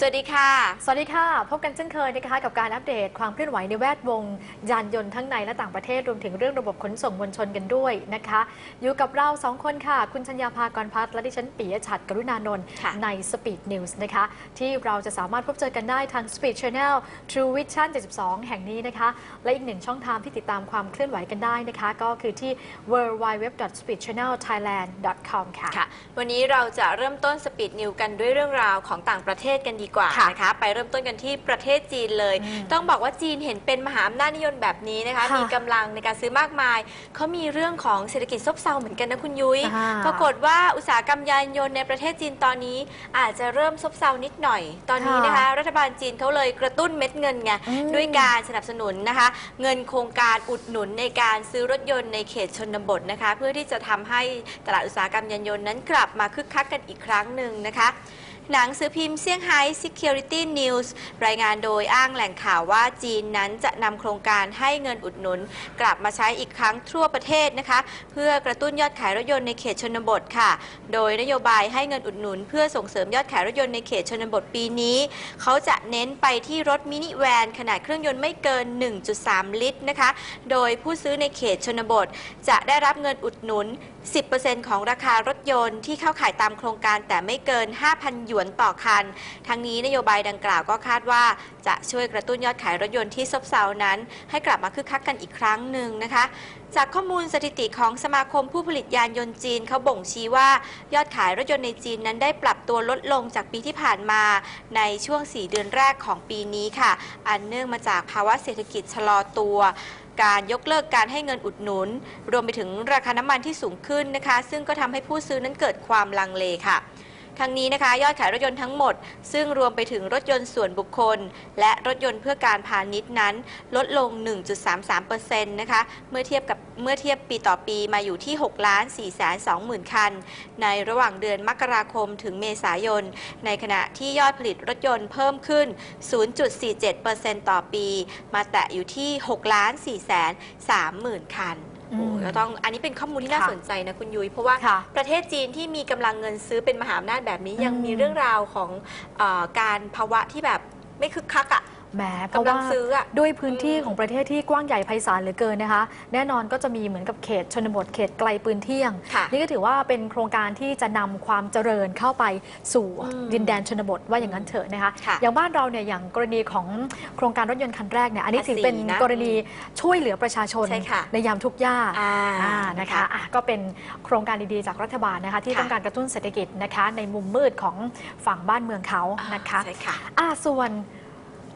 สวัสดีค่ะ สวัสดีค่ะ พบกันเช่นเคยนะคะกับการอัปเดตความเคลื่อนไหวในแวดวง ยานยนต์ทั้งในและต่างประเทศรวมถึงเรื่องระบบขนส่งมวลชนกันด้วยนะคะ อยู่กับเราสองคนค่ะ คุณชัญญาภากรพัฒน์และดิฉันปิยะฉัตรกรุณานนท์ใน Speed News นะคะ ที่เราจะสามารถพบเจอกันได้ทาง Speed Channel True Vision 72 แห่งนี้นะคะ และอีกหนึ่งช่องทางที่ติดตามความเคลื่อนไหวกันได้นะคะ ก็คือที่ www.speedchannelthailand.com ค่ะคะวันนี้เราจะเริ่มต้นสปีดนิวกันด้วยเรื่องราวของต่างประเทศกันดีกว่าค่ะนะคะ ไปเริ่มต้นกันที่ประเทศจีนเลย อืมต้องบอกว่าจีนเห็นเป็นมหาอำนาจนิยมแบบนี้นะคะ ค่ะมีกำลังในการซื้อมากมาย เขามีเรื่องของเศรษฐกิจซบเซาเหมือนกันนะคุณยุ้ยอ่าปรากฏว่าอุตสาหกรรมยานยนต์ในประเทศจีนตอนนี้ อาจจะเริ่มซบเซานิดหน่อย ตอนนี้นะคะ รัฐบาลจีนเขาเลยกระตุ้นเม็ดเงินไงอืม ด้วยการสนับสนุนนะคะ เงินโครงการอุดหนุนในการซื้อรถยนต์ในเขตชนบทนะคะ เพื่อที่จะทำให้ตลาดอุตสาหกรรมยานยนต์นั้นกลับมาคึกคักกันอีกครั้งหนึ่งนะคะ หนังสือพิมพ์เซี่ยงไฮ้ Security News รายงานโดยอ้างแหล่งข่าวว่าจีนนั้นจะนำโครงการให้เงินอุดหนุน กลับมาใช้อีกครั้งทั่วประเทศนะคะ เพื่อกระตุ้นยอดขายรถยนต์ในเขตชนบทค่ะ โดยนโยบายให้เงินอุดหนุน เพื่อส่งเสริมยอดขายรถยนต์ในเขตชนบทปีนี้ เขาจะเน้นไปที่รถมินิแวนขนาดเครื่องยนต์ไม่เกิน 1.3 ลิตรนะคะ โดยผู้ซื้อในเขตชนบท จะได้รับเงินอุดหนุน10%ของราคารถยนต์ที่เข้าขายตามโครงการแต่ไม่เกิน 5,000 หยวนต่อคัน ทั้งนี้นโยบายดังกล่าวก็คาดว่า จะช่วยกระตุ้นยอดขายรถยนต์ที่ซบเซานั้น ให้กลับมาคึกคักกันอีกครั้งหนึ่งนะคะ จากข้อมูลสถิติของสมาคมผู้ผลิตยานยนต์จีนเขาบ่งชี้ว่ายอดขายรถยนต์ในจีนนั้นได้ปรับตัวลดลงจากปีที่ผ่านมาในช่วง 4 เดือนแรกของปีนี้ค่ะ อันเนื่องมาจากภาวะเศรษฐกิจชะลอตัว การยกเลิกการให้เงินอุดหนุน รวมไปถึงราคาน้ำมันที่สูงขึ้นนะคะ ซึ่งก็ทำให้ผู้ซื้อนั้นเกิดความลังเลค่ะ ทั้งนี้นะคะ ยอดขายรถยนต์ทั้งหมด ซึ่งรวมไปถึงรถยนต์ส่วนบุคคล และรถยนต์เพื่อการพาณิชย์นั้น ลดลง 1.33%นะคะเมื่อเทียบกับเมื่อเทียบปีต่อปีมาอยู่ที่ 6 ล้าน4แสน20,000 คัน ในระหว่างเดือนมกราคมถึงเมษายน ในขณะที่ยอดผลิตรถยนต์เพิ่มขึ้น 0.47%ต่อปี มาแตะอยู่ที่ 6 ล้าน4แสน30,000 คัน อืมโอ้ก็ต้องอันนี้เป็นข้อมูลที่น่าค่ะสนใจนะคุณยุ้ยเพราะว่าค่ะประเทศจีนที่มีกำลังเงินซื้อเป็นมหาอำนาจแบบนี้อืมยังมีเรื่องราวของเออการภาวะที่แบบไม่คึกคักอะ่ะ แหมเพราะกำลัว่างซื้ออะด้วยพื้นที่อืมของประเทศที่กว้างใหญ่ไพศาลเหลือเกินนะคะ แน่นอนก็จะมีเหมือนกับเขตชนบทเขตไกลปืนเที่ยง ค่ะนี่ก็ถือว่าเป็นโครงการที่จะนำความเจริญเข้าไปสู่อืมดินแดนชนบทว่าอย่างนั้นเถอะนะคะ ค่ะอย่างบ้านเราเนี่ยอย่างกรณีของโครงการรถยนต์คันแรกเนี่ยอันนี้ถือเป็นภาษีนะกรณีช่วยเหลือประชาชนใช่ค่ะในยามทุกข์ยากอ่าอ่านะคะอะก็เป็นโครงการดีๆจากรัฐบาลนะคะ ที่ค่ะ ต้องการกระตุ้นเศรษฐกิจนะคะ ในมุมมืดของฝั่งบ้านเมืองเขานะคะ ใช่ค่ะ อ่าส่วน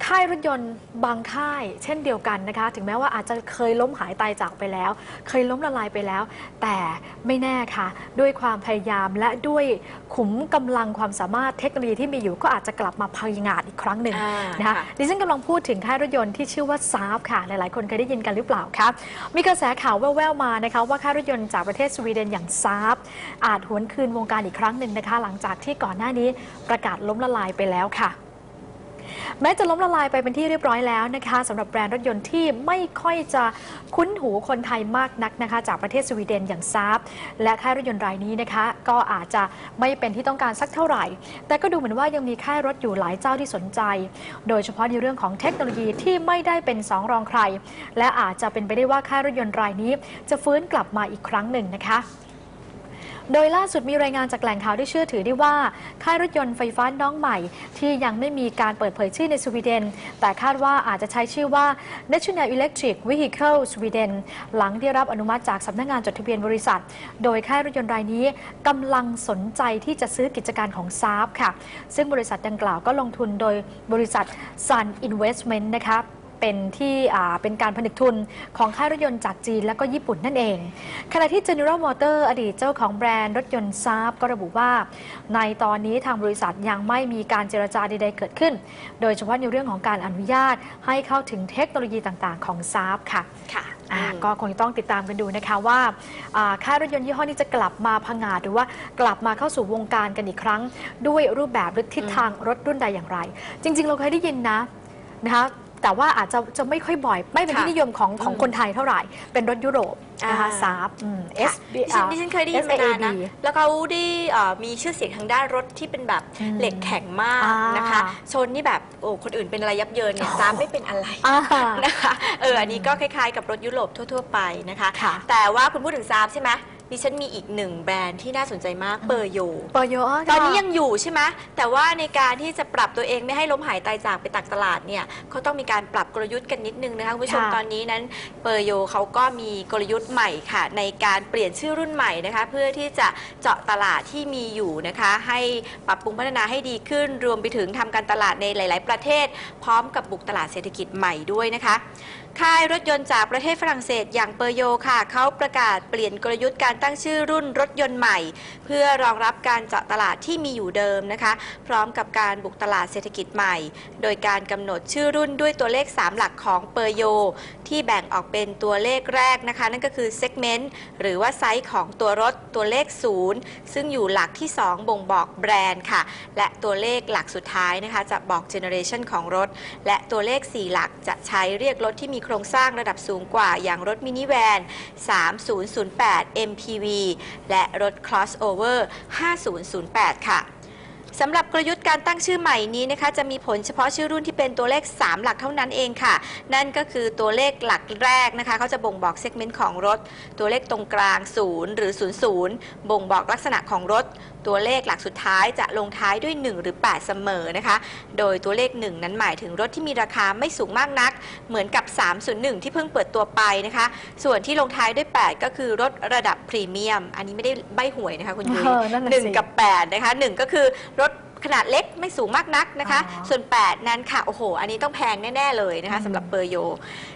ค่ายรถยนต์บางค่าย เช่นเดียวกันนะคะ ถึงแม้ว่าอาจจะเคยล้มหายตายจากไปแล้ว เคยล้มละลายไปแล้ว แต่ไม่แน่ค่ะ ด้วยความพยายามและด้วยขุมกำลังความสามารถเทคโนโลยีที่มีอยู่ก็อาจจะกลับมาพังงาดอีกครั้งหนึ่งอ่านะคะค่ะดิฉันกำลังพูดถึงค่ายรถยนต์ที่ชื่อว่าซาฟค่ะ หลายๆ คนเคยได้ยินกันหรือเปล่าครับมีกระแสข่าวแว่วๆมานะคะว่าค่ายรถยนต์จากประเทศสวีเดนอย่างซาฟอาจหวนคืนวงการอีกครั้งหนึ่งนะคะ หลังจากที่ก่อนหน้านี้ประกาศล้มละลายไปแล้วค่ะ แม้จะล้มละลายไปเป็นที่เรียบร้อยแล้วนะคะสำหรับแบรนด์รถยนต์ที่ไม่ค่อยจะคุ้นหูคนไทยมากนักนะคะ จากประเทศสวีเดนอย่างซาบและค่ายรถยนต์รายนี้นะคะ ก็อาจจะไม่เป็นที่ต้องการสักเท่าไหร่ แต่ก็ดูเหมือนว่ายังมีค่ายรถอยู่หลายเจ้าที่สนใจ โดยเฉพาะในเรื่องของเทคโนโลยีที่ไม่ได้เป็นสองรองใคร และอาจจะเป็นไปได้ว่าค่ายรถยนต์รายนี้ จะฟื้นกลับมาอีกครั้งหนึ่งนะคะ โดยล่าสุดมีรายงานจากแหล่งข่าวที่เชื่อถือได้ว่า ค่ายรถยนต์ไฟฟ้าน้องใหม่ ที่ยังไม่มีการเปิดเผยชื่อในสวีเดน แต่คาดว่าอาจจะใช้ชื่อว่า National Electric Vehicle Sweden หลังได้รับอนุมัติจากสำนักงานจดทะเบียนบริษัท โดยค่ายรถยนต์รายนี้กำลังสนใจที่จะซื้อกิจการของซาบค่ะ ซึ่งบริษัทดังกล่าวก็ลงทุนโดยบริษัท Sun Investment นะคะ เป็นที่อ่าเป็นการผนึกทุนของค่ายรถยนต์จากจีนและก็ญี่ปุ่นนั่นเอง ขณะที่ General Motor อดีตเจ้าของแบรนด์รถยนต์ซาบก็ระบุว่า ในตอนนี้ทางบริษัทยังไม่มีการเจรจาใดๆเกิดขึ้น โดยเฉพาะในเรื่องของการอนุญาตให้เข้าถึงเทคโนโลยีต่างๆ ของซาบค่ะค่ะอ่าอืมก็คงจะต้องติดตามกันดูนะคะว่าอ่าค่ายรถยนต์ยี่ห้อนี้จะกลับมาพังงาดหรือว่ากลับมาเข้าสู่วงการกันอีกครั้ง ด้วยรูปแบบหรือทิศทางรถรุ่นใดอย่างไร จริง ๆ เราเคยได้ยินนะนะคะ แต่ว่าอาจจะจะไม่ค่อยบ่อย ไม่เป็นที่ค่ะนิยมของของอืมคนไทยเท่าไหร่ เป็นรถยุโรปนะคะอ่าซาบอืมค่ะ S ดิฉันดิฉันเคยได้ยินมานานนะ SAAB แล้วเขาได้เอ่อมีชื่อเสียงทางด้านรถที่เป็นแบบอืมเหล็กแข็งมากอ่านนะคะ ชนนี่แบบโอ้คนอื่นเป็นอะไรยับเยินเนี่ยซ้ำไม่เป็นอะไรอ่านะคะเอออันนี้ก็คล้ายๆกับรถยุโรปทั่ว ๆ ไปนะคะค่ะแต่ว่าคุณพูดถึงซาบใช่ไหม ดิฉันมีอีกหนึ่งแบรนด์ที่น่าสนใจมากเปอร์โยเปอร์โยตอนนี้ยังอยู่ใช่ไหมแต่ว่าในการที่จะปรับตัวเองไม่ให้ล้มหายตายจากไปตักตลาดเนี่ยเขาต้องมีการปรับกลยุทธ์กันนิดนึงนะคะคุณผู้ชมค่ะ ตอนนี้นั้นเปอร์โยเขาก็มีกลยุทธ์ใหม่ค่ะ ในการเปลี่ยนชื่อรุ่นใหม่นะคะ เพื่อที่จะเจาะตลาดที่มีอยู่นะคะ ให้ปรับปรุงพัฒนาให้ดีขึ้น รวมไปถึงทำการตลาดในหลาย ๆ ประเทศ พร้อมกับบุกตลาดเศรษฐกิจใหม่ด้วยนะคะ ค่ายรถยนต์จากประเทศฝรั่งเศสอย่างเปอร์โยค่ะ เขาประกาศเปลี่ยนกลยุทธ์การตั้งชื่อรุ่นรถยนต์ใหม่ เพื่อรองรับการเจาะตลาดที่มีอยู่เดิมนะคะ พร้อมกับการบุกตลาดเศรษฐกิจใหม่ โดยการกำหนดชื่อรุ่นด้วยตัวเลข 3 หลักของเปอร์โย ที่แบ่งออกเป็นตัวเลขแรกนะคะ นั่นก็คือ segment หรือว่าไซส์ของตัวรถตัวเลข 0 ซึ่งอยู่หลักที่ 2 บ่งบอกแบรนด์ค่ะ และตัวเลขหลักสุดท้ายนะคะจะบอกเจเนอเรชันของรถ และตัวเลข 4 หลักจะใช้เรียกรถที่มีโครงสร้างระดับสูงกว่าอย่างรถมินิแวน 3008 MPV และรถ crossover 5008 ค่ะ สำหรับกลยุทธ์การตั้งชื่อใหม่นี้นะคะจะมีผลเฉพาะชื่อรุ่นที่เป็นตัวเลข 3 หลักเท่านั้นเองค่ะ นั่นก็คือตัวเลขหลักแรกนะคะเขาจะบ่งบอกเซกเมนต์ของรถ ตัวเลขตรงกลาง 0 หรือ 00 บ่งบอกลักษณะของรถ ตัวเลขหลักสุดท้ายจะลงท้ายด้วย 1 หรือ 8 เสมอนะคะ โดยตัวเลข 1 นั้นหมายถึงรถที่มีราคาไม่สูงมากนัก เหมือนกับ 301 ที่เพิ่งเปิดตัวไปนะคะ ส่วนที่ลงท้ายด้วย 8 ก็คือรถระดับพรีเมียม อันนี้ไม่ได้ใบหวยนะคะคุณยุ้ยเออนั่นน่ะหนึ่งสิกับ8นะคะ1ก็คือรถ ขนาดเล็กไม่สูงมากนักนะคะ อ๋อ ส่วน 8 นั้นค่ะ โอ้โห อันนี้ต้องแพงแน่ ๆ เลยนะคะอืมสำหรับเปอร์โย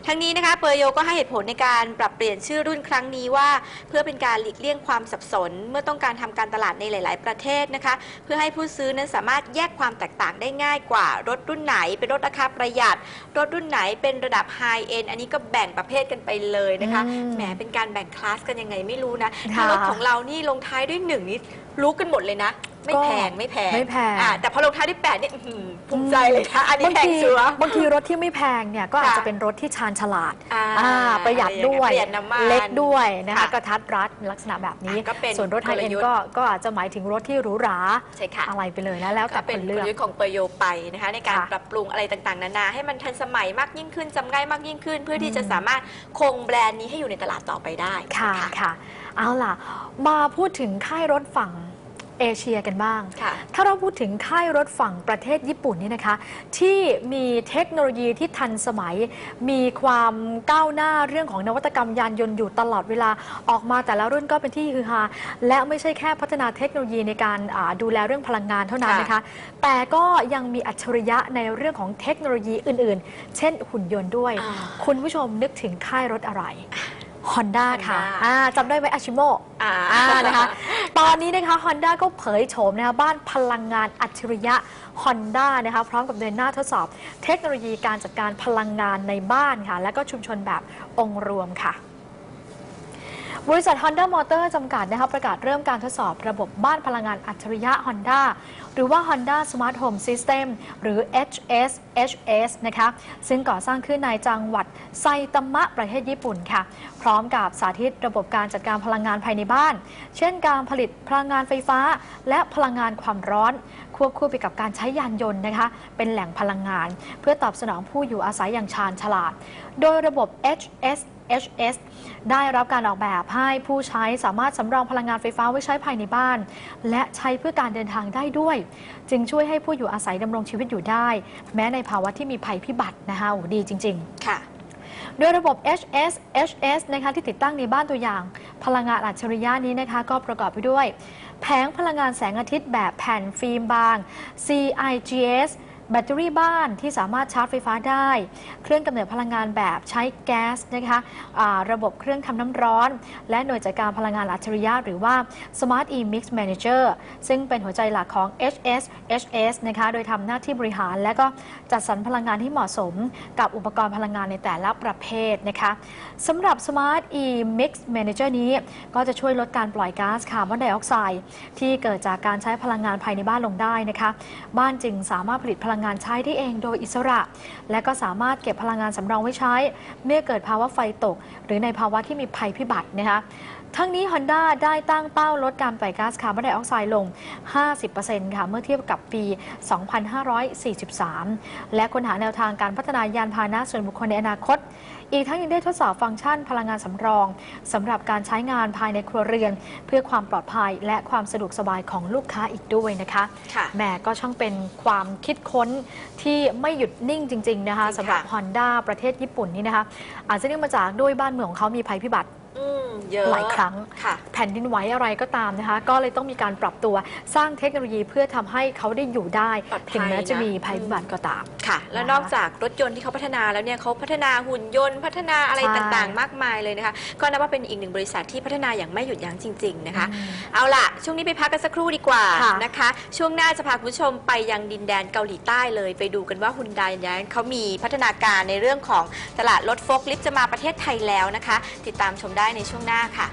ทั้งนี้นะคะเปอร์โยก็ให้เหตุผลในการปรับเปลี่ยนชื่อรุ่นครั้งนี้ว่า เพื่อเป็นการหลีกเลี่ยงความสับสน เมื่อต้องการทำการตลาดในหลาย ๆ ประเทศนะคะ เพื่อให้ผู้ซื้อนั้นสามารถแยกความแตกต่างได้ง่ายกว่า รถรุ่นไหนเป็นรถราคาประหยัด รถรุ่นไหนเป็นระดับไฮเอ็นอันนี้ก็แบ่งประเภทกันไปเลยนะคะอืมแหมเป็นการแบ่งคลาสกันยังไงไม่รู้นะค่ะถ้ารถของเรานี่ลงท้ายด้วยหนึ่งนี่รู้กันหมดเลยนะ ไม่ก็แพงไม่แพงไม่แพง อ่าแต่พอลงท้ายด้วยแปดเนี่ยอื้อหือภูมิใจเลยนะอันนี้บางแพงทีชัวร์ บางทีรถที่ไม่แพงเนี่ยก็อาจค่ะจะเป็นรถที่ชาญฉลาดอ่าอ่าประหยัดด้วยประหยัดน้ำมันเล็กด้วยนะคะค่ะกระทัดรัดลักษณะแบบนี้อะก็เป็นส่วนรถไฮกลเอ็นยุทธ์ ก็ก็อาจจะหมายถึงรถที่หรูหราใช่ค่ะ อะไรไปเลยนะแล้วแต่ก็คเป็นนกเลืลอก ยุทธ์ของเปอร์โยไปนะคะในการค่ะปรับปรุงอะไรต่างๆ นานา ให้มันทันสมัยมากยิ่งขึ้นจำง่ายมากยิ่งขึ้น เพื่อที่จะอืม สามารถคงแบรนด์นี้ให้อยู่ในตลาดต่อไปได้ค่ะน ค่ะ เอาล่ะ มาพูดถึงค่ายรถฝั่ง เอเชียกันบ้างค่ะถ้าเราพูดถึงค่ายรถฝั่งประเทศญี่ปุ่นนี่นะคะ ที่มีเทคโนโลยีที่ทันสมัย มีความก้าวหน้าเรื่องของนวัตกรรมยานยนต์อยู่ตลอดเวลาออกมาแต่ละรุ่นก็เป็นที่ฮือฮาและไม่ใช่แค่พัฒนาเทคโนโลยีในการอ่าดูแลเรื่องพลังงานเท่านั้นค่ะนะคะ แต่ก็ยังมีอัจฉริยะในเรื่องของเทคโนโลยีอื่น ๆ เช่นหุ่นยนต์ด้วยอ่าคุณผู้ชมนึกถึงค่ายรถอะไร Honda ค่ะ Honda อ่าจำได้ไหมอาชิโมอ่า อ่านะคะ ตอนนี้นะคะ Honda ก็เผยโฉมนะคะบ้านพลังงานอัจฉริยะ Honda นะคะพร้อมกับเดินหน้าทดสอบ เทคโนโลยีการจัดการพลังงานในบ้านค่ะ และก็ชุมชนแบบองค์รวมค่ะ บริษัท Honda Motor จำกัดนะคะประกาศเริ่มการทดสอบระบบบ้านพลังงานอัจฉริยะ Honda หรือว่า Honda Smart Home System หรือ HS HS นะคะซึ่งก่อสร้างขึ้นในจังหวัดไซตามะประเทศญี่ปุ่นค่ะ พร้อมกับสาธิตระบบการจัดการพลังงานภายในบ้าน เช่นการผลิตพลังงานไฟฟ้า และพลังงานความร้อน ควบคู่ไปกับการใช้ยานยนต์นะคะ เป็นแหล่งพลังงาน เพื่อตอบสนองผู้อยู่อาศัยอย่างชาญฉลาด โดยระบบ HS HS ได้รับการออกแบบให้ผู้ใช้สามารถสำรองพลังงานไฟฟ้าไว้ใช้ภายในบ้าน และใช้เพื่อการเดินทางได้ด้วยจึงช่วยให้ผู้อยู่อาศัยดำรงชีวิตอยู่ได้ แม้ในภาวะที่มีภัยพิบัตินะคะโอ้ดีจริง ๆ ค่ะโดยระบบ HS HS นะคะที่ติดตั้งในบ้านตัวอย่าง พลังงานอัจฉริยะนี้นะคะก็ประกอบไปด้วย แผงพลังงานแสงอาทิตย์แบบแผ่นฟิล์มบาง CIGS แบตเตอรี่บ้านที่สามารถชาร์จไฟฟ้าได้ เครื่องกำเนิดพลังงานแบบใช้แก๊สนะคะอ่าระบบเครื่องทำน้ำร้อน และหน่วยจัดการพลังงานอัจฉริยะหรือว่า Smart E-Mix Manager ซึ่งเป็นหัวใจหลักของ HS HS นะคะโดยทำหน้าที่บริหาร และก็จัดสรรพลังงานที่เหมาะสม กับอุปกรณ์พลังงานในแต่ละประเภทนะคะสำหรับ Smart E-Mix Manager นี้ ก็จะช่วยลดการปล่อยก๊าซคาร์บอนไดออกไซด์ที่เกิดจากการใช้พลังงานภายในบ้านลงได้นะคะบ้านจึงสามารถผลิตพลังลังงานใช้ได้เองโดยอิสระ และก็สามารถเก็บพลังงานสำรองไว้ใช้ เมื่อเกิดภาวะไฟตก หรือในภาวะที่มีภัยพิบัตินะคะ ทั้งนี้ Honda ได้ตั้งเป้าลดการปล่อยก๊าซคาร์บอนไดออกไซด์ลง 50%ค่ะเมื่อเทียบกับปี 2543 และค้นหาแนวทางการพัฒนายานพาหนะส่วนบุคคลในอนาคต อีกทั้งยังได้ทดสอบฟังก์ชันพลังงานสำรองสำหรับการใช้งานภายในครัวเรือน เพื่อความปลอดภัยและความสะดวกสบายของลูกค้าอีกด้วยนะคะค่ะแหมก็ช่างเป็นความคิดค้นที่ไม่หยุดนิ่งจริง ๆ นะคะจริงค่ะสำหรับ Honda ประเทศญี่ปุ่นนี่นะคะอาจจะเนื่องมาจากด้วยบ้านเมืองของเขามีภัยพิบัติอืมเยอะ หลายครั้งค่ะแผ่นดินไหวอะไรก็ตามนะคะ ก็เลยต้องมีการปรับตัวสร้างเทคโนโลยีเพื่อทำให้เขาได้อยู่ได้ปลอดภัยถึงแม้จะนะมีภัยพิบัติก็ตามค่ะ แล้วนะคะนอกจากรถยนต์ที่เขาพัฒนาแล้วเนี่ยเขาพัฒนาหุ่นยนต์ พัฒนาอะไรใช่ต่างๆ มากมายเลยนะคะ ก็นับว่าเป็นอีกหนึ่งบริษัทที่พัฒนาอย่างไม่หยุดยั้งจริง ๆนะคะอืมเอาล่ะ ช่วงนี้ไปพักกันสักครู่ดีกว่าค่ะนะคะ ช่วงหน้าจะพาคุณผู้ชมไปยังดินแดนเกาหลีใต้เลย ไปดูกันว่าฮุนไดนั้นเขามีพัฒนาการในเรื่องของตลาดรถโฟล์คลิฟต์จะมาประเทศไทยแล้วนะคะ ติดตามชมได้ในช่วงหน้าค่ะ